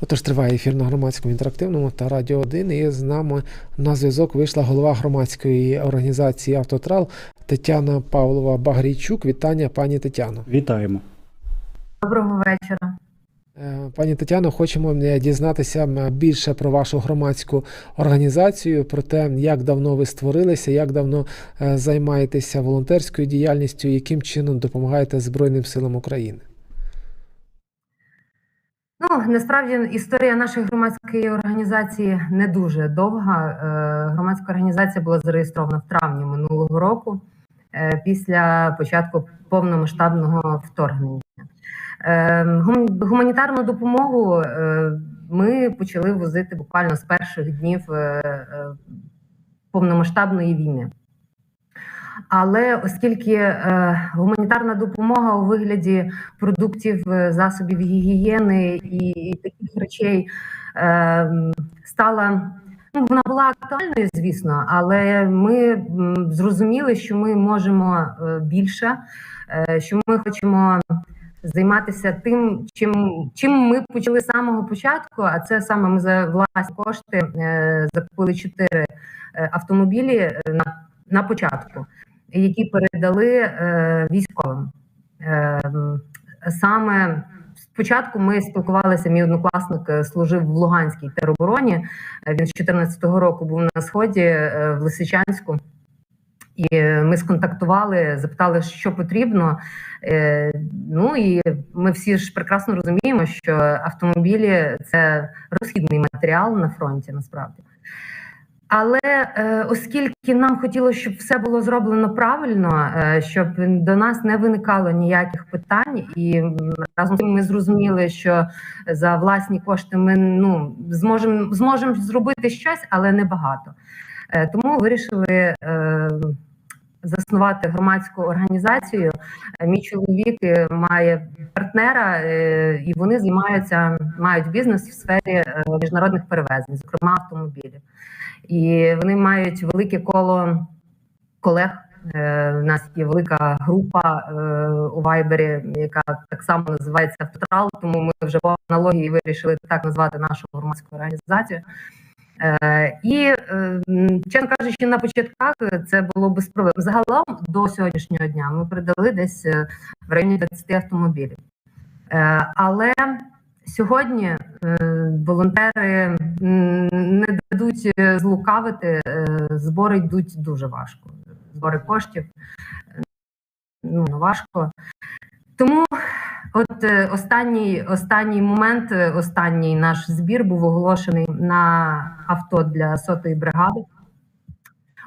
Отож триває ефір на громадському інтерактивному та Радіо 1. І з нами на зв'язок вийшла голова громадської організації Автотрал Тетяна Павлова Багрійчук. Вітання, пані Тетяно. Вітаємо. Доброго вечора. Е, Пані Тетяно, хочемо е, дізнатися більше про вашу громадську організацію, про те, як давно ви створилися, як давно е, займаєтеся волонтерською діяльністю, яким чином допомагаєте Збройним силам України. Ну насправді історія нашої громадської організації не дуже довга. Громадська організація була зареєстрована в травні минулого року після початку повномасштабного вторгнення. Е, гум- Гуманітарну допомогу е, ми почали возити буквально з перших днів е, е, повномасштабної війни. Але оскільки е, гуманітарна допомога у вигляді продуктів, засобів гігієни і, і таких речей е, стала. Ну, вона була актуальною, звісно, але ми зрозуміли, що ми можемо е, більше, е, що ми хочемо займатися тим, чим, чим ми почали з самого початку. А це саме ми за власні кошти е, закупили чотири е, автомобілі е, на, на початку які передали військовим. Саме спочатку ми спілкувалися. Мій однокласник служив в Луганській теробороні. Він з 2014 року був на сході в Лисичанську. І е, ми сконтактували, запитали, що потрібно. Е, Ну і ми всі ж прекрасно розуміємо, що автомобілі це розхідний матеріал на фронті, насправді. Але е, оскільки нам хотілося, щоб все було зроблено правильно, щоб до нас не виникало ніяких питань, і разом з тим ми зрозуміли, що за власні кошти ми ну зможемо зможемо зробити щось, але не багато. Е, тому вирішили заснувати громадську організацію. Мій чоловік е, має партнера, е, і вони займаються, мають бізнес в сфері е, міжнародних перевезень, зокрема автомобілів. І вони мають велике коло колег. У нас є велика група у Вайбері, яка так само називається Автотрал. Тому ми вже по аналогії вирішили так назвати нашу громадську організацію. Е, І е, чесно кажучи, на початках це було без проблем. Загалом до сьогоднішнього дня ми передали десь е, в районі 20 автомобілів. Але сьогодні волонтери не дадуть злукавити, збори йдуть дуже важко. Збори коштів ну важко. Тому от е, останній останній момент, е, останній наш збір був оголошений на авто для сотої бригади,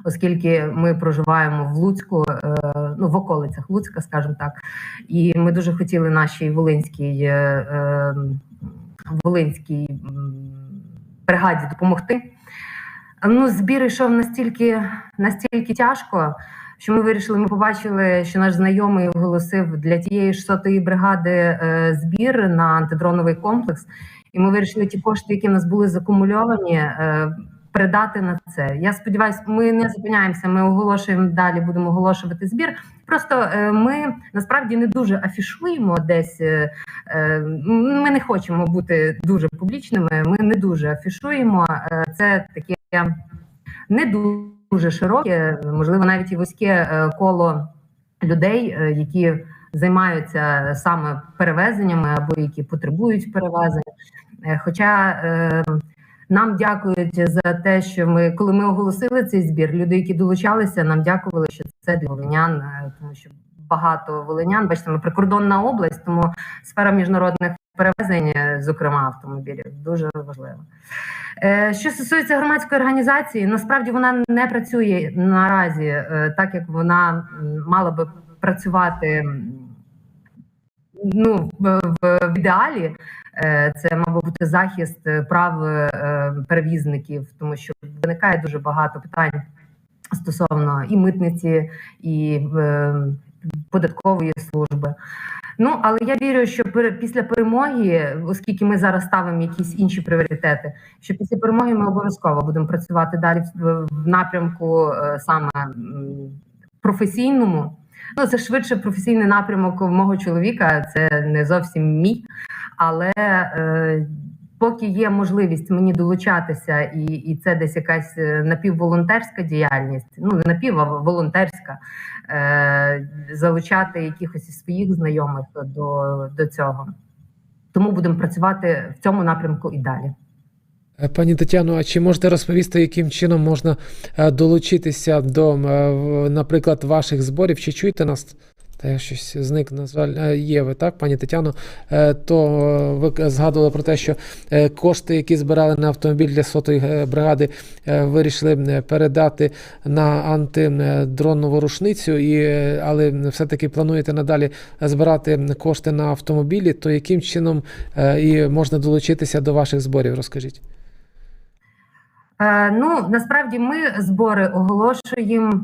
оскільки ми проживаємо в Луцьку, е, ну в околицях Луцька, скажімо так, і ми дуже хотіли нашій волинській волинській бригаді допомогти. Ну, збір йшов настільки, настільки тяжко, що ми вирішили, ми побачили, що наш знайомий оголосив для тієї ж сотої бригади е, збір на антидроновий комплекс. І ми вирішили ті кошти, які в нас були закумульовані, е, передати на це. Я сподіваюся, ми не зупиняємося. Ми оголошуємо далі, будемо оголошувати збір. Просто е, ми насправді не дуже афішуємо десь. Ми не хочемо бути дуже публічними. Ми не дуже афішуємо. Це таке не дуже широке, можливо, навіть і вузьке е, коло людей, е, які займаються саме перевезеннями або які потребують перевезень. Е, Хоча нам дякують за те, що ми, коли ми оголосили цей збір, люди, які долучалися, нам дякували, що це для волинян, тому що багато волинян, бачите, ми прикордонна область, тому сфера міжнародних перевезень, е, зокрема автомобілів, дуже важлива. Е, Що стосується громадської організації, насправді вона не працює наразі е, так, як вона мала би працювати ну, в, ідеалі. Е, Це мав бути захист прав перевізників, тому що виникає дуже багато питань стосовно і митниці, і податкової служби. Ну але я вірю, що після перемоги, оскільки ми зараз ставимо якісь інші пріоритети, що після перемоги ми обов'язково будемо працювати далі в, напрямку е, саме професійному. Ну, це швидше професійний напрямок мого чоловіка, це не зовсім мій. Але е, поки є можливість мені долучатися, і, і це десь якась е, напівволонтерська діяльність, ну не напів, а волонтерська, залучати якихось своїх знайомих до, до цього. Тому будемо працювати в цьому напрямку і далі. Е, Пані Тетяно, а чи можете розповісти, яким чином можна е, долучитися до, е, наприклад, ваших зборів? Чи чуєте нас? Та я щось зник, на жаль, Е, є ви, так, пані Тетяно? Е, То е, ви згадували про те, що кошти, які збирали на автомобіль для сотої бригади, вирішили передати на антидронову рушницю, і, але все-таки плануєте надалі збирати кошти на автомобілі, то яким чином і можна долучитися до ваших зборів? Розкажіть. Е, ну насправді ми збори оголошуємо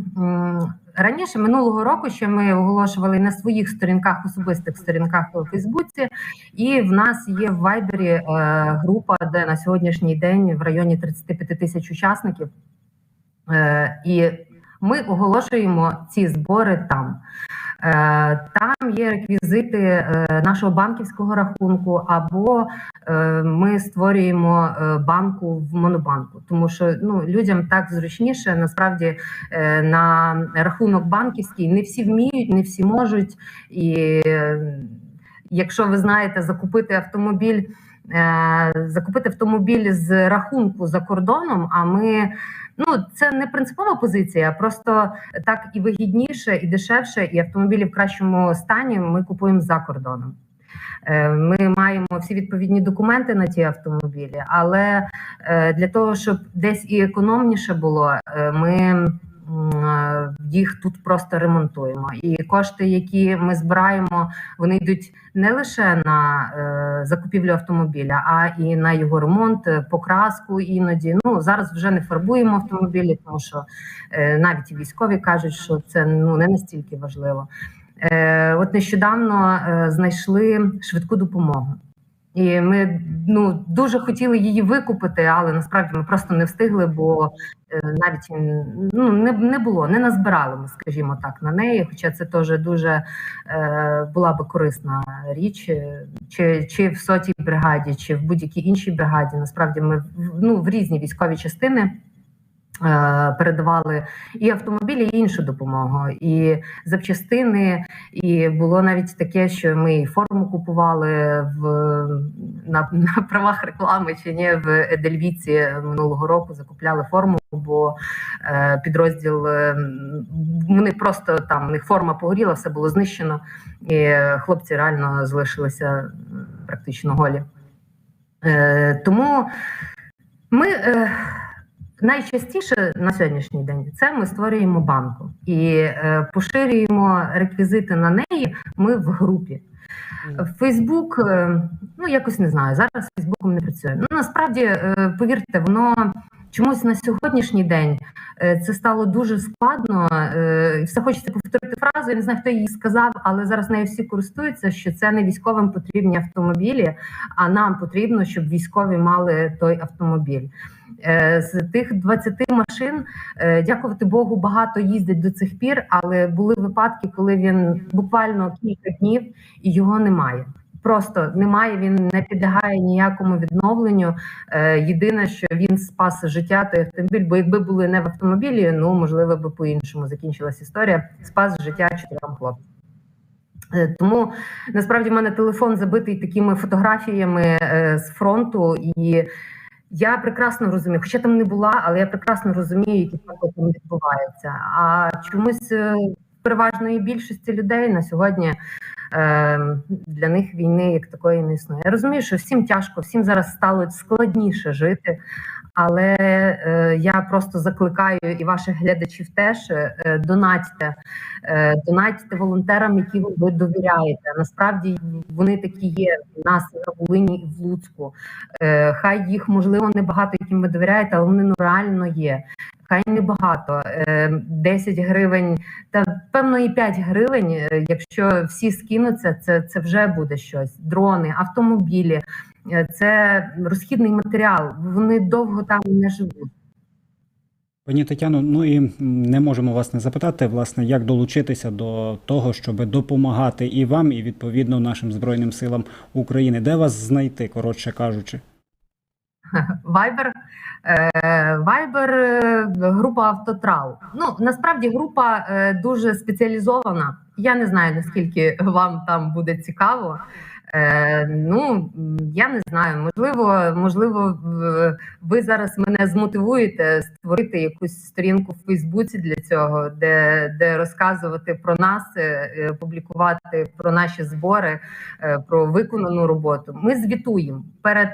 раніше минулого року. Ще ми оголошували на своїх сторінках, особистих сторінках у Фейсбуці, і в нас є в Вайбері е, група, де на сьогоднішній день в районі 35 тисяч учасників. Е, і ми оголошуємо ці збори там. Е, Там є реквізити е, нашого банківського рахунку, або е, ми створюємо банку в монобанку, тому що ну людям так зручніше. Насправді на рахунок банківський не всі вміють, не всі можуть. І якщо ви знаєте, закупити автомобіль. Е, Закупити автомобіль з рахунку за кордоном, а ми ну це не принципова позиція, просто так і вигідніше, і дешевше, і автомобілі в кращому стані ми купуємо за кордоном. Е, Ми маємо всі відповідні документи на ті автомобілі, але е, для того, щоб десь і економніше було, ми їх тут просто ремонтуємо. І кошти, які ми збираємо, вони йдуть не лише на е, закупівлю автомобіля, а і на його ремонт, е, покраску іноді. Ну зараз вже не фарбуємо автомобілі, тому що е, навіть військові кажуть, що це ну не настільки важливо. Е, От нещодавно е, знайшли швидку допомогу. І ми ну дуже хотіли її викупити, але насправді ми просто не встигли, бо навіть ну не, не було, не назбирали ми, скажімо так, на неї. Хоча це теж дуже е, була би корисна річ, е, чи, чи в сотій бригаді, чи в будь-якій іншій бригаді. Насправді ми ну, в різні військові частини. Е, Передавали і автомобілі, і іншу допомогу, і запчастини. І було навіть таке, що ми і форму купували в на, на правах реклами чи ні в Едельвіці минулого року. Закупляли форму, бо е, підрозділ е, вони просто там у них форма погоріла, все було знищено, і хлопці реально залишилися практично голі. Е, тому ми. Е, Найчастіше на сьогоднішній день це ми створюємо банку і е, поширюємо реквізити на неї. Ми в групі. Фейсбук, е, ну якось не знаю. Зараз Фейсбуком не працює. Ну насправді, е, повірте, воно чомусь на сьогоднішній день е, це стало дуже складно. е, Все хочеться повторити фразу. Я не знаю, хто її сказав, але зараз нею всі користуються. Що це не військовим потрібні автомобілі, а нам потрібно, щоб військові мали той автомобіль. Е, З тих 20 машин, е, дякувати Богу, багато їздять до цих пір, але були випадки, коли він буквально кілька днів і його немає. Просто немає, він не підлягає ніякому відновленню. Е, єдине, що він спас життя той автомобіль, бо якби були не в автомобілі, ну можливо би по-іншому закінчилась історія. Спас життя чотирьом хлопцям. Тому насправді в мене телефон забитий такими фотографіями з фронту, і я прекрасно розумію, хоча там не була, але я прекрасно розумію, які факти там відбуваються. А чомусь е, переважної більшості людей на сьогодні е, для них війни як такої не існує. Я розумію, що всім тяжко, всім зараз стало складніше жити. Але е, я просто закликаю і ваших глядачів теж е, донатьте, е, донатьте волонтерам, які ви довіряєте. Насправді вони такі є в нас на Волині і в Луцьку. Е, хай їх можливо небагато, яким ви довіряєте, але вони ну реально є. Хай небагато, е, 10 гривень, та певно і 5 гривень. е, Якщо всі скинуться, це, це вже буде щось. Дрони, автомобілі, е, це розхідний матеріал. Вони довго там не живуть. Пані Тетяно, ну і не можемо вас не запитати, власне, як долучитися до того, щоб допомагати і вам, і відповідно нашим Збройним силам України. Де вас знайти, коротше кажучи? Viber, е, Viber, е, група Автотрал. Ну насправді група е, дуже спеціалізована. Я не знаю наскільки вам там буде цікаво. Е, ну я не знаю. Можливо, можливо, ви зараз мене змотивуєте створити якусь сторінку в Фейсбуці для цього, де, де розказувати про нас, е, е, публікувати про наші збори, е, про виконану роботу. Ми звітуємо перед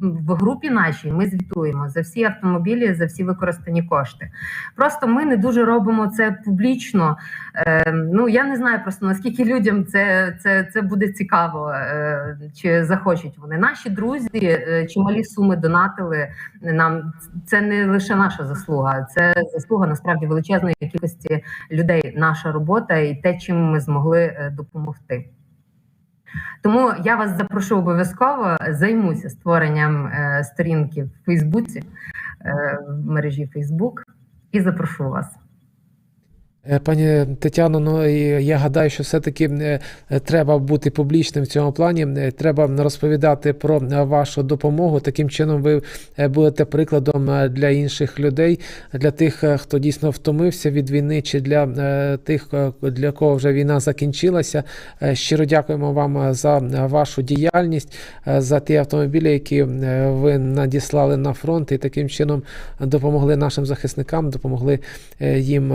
в групі нашій. Ми звітуємо за всі автомобілі, за всі використані кошти. Просто ми не дуже робимо це публічно. Е, ну я не знаю просто наскільки людям це, це, це буде цікаво, е, чи захочуть вони. Наші друзі е, чималі суми донатили нам. Це не лише наша заслуга, це заслуга насправді величезної кількості людей. Наша робота і те, чим ми змогли е, допомогти. Тому я вас запрошу обов'язково займуся створенням е, сторінки в Фейсбуці е, в мережі Фейсбук і запрошу вас. Е, Пані Тетяно, ну я гадаю, що все-таки е, треба бути публічним в цьому плані. Е, Треба розповідати про вашу допомогу. Таким чином, ви будете прикладом для інших людей, для тих, хто дійсно втомився від війни, чи для тих, для кого вже війна закінчилася. Щиро дякуємо вам за вашу діяльність, за ті автомобілі, які ви надіслали на фронт, і таким чином допомогли нашим захисникам, допомогли їм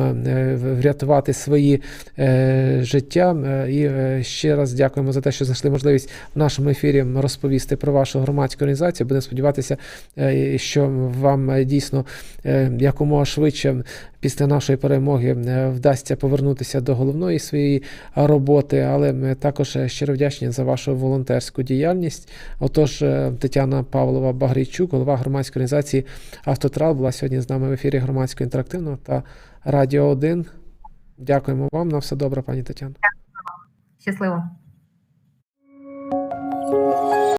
врятувати свої е, життя. Е, І е, ще раз дякуємо за те, що знайшли можливість в нашому ефірі розповісти про вашу громадську організацію. Будемо сподіватися, е, що вам дійсно якомога швидше після нашої перемоги вдасться повернутися до головної своєї роботи. Але ми також щиро вдячні за вашу волонтерську діяльність. Отож, Тетяна Павлова Багрійчук, голова громадської організації Автотрал, була сьогодні з нами в ефірі громадського інтерактивного та Радіо 1. Дякуємо вам. На все добре, пані Тетяно. Щасливо!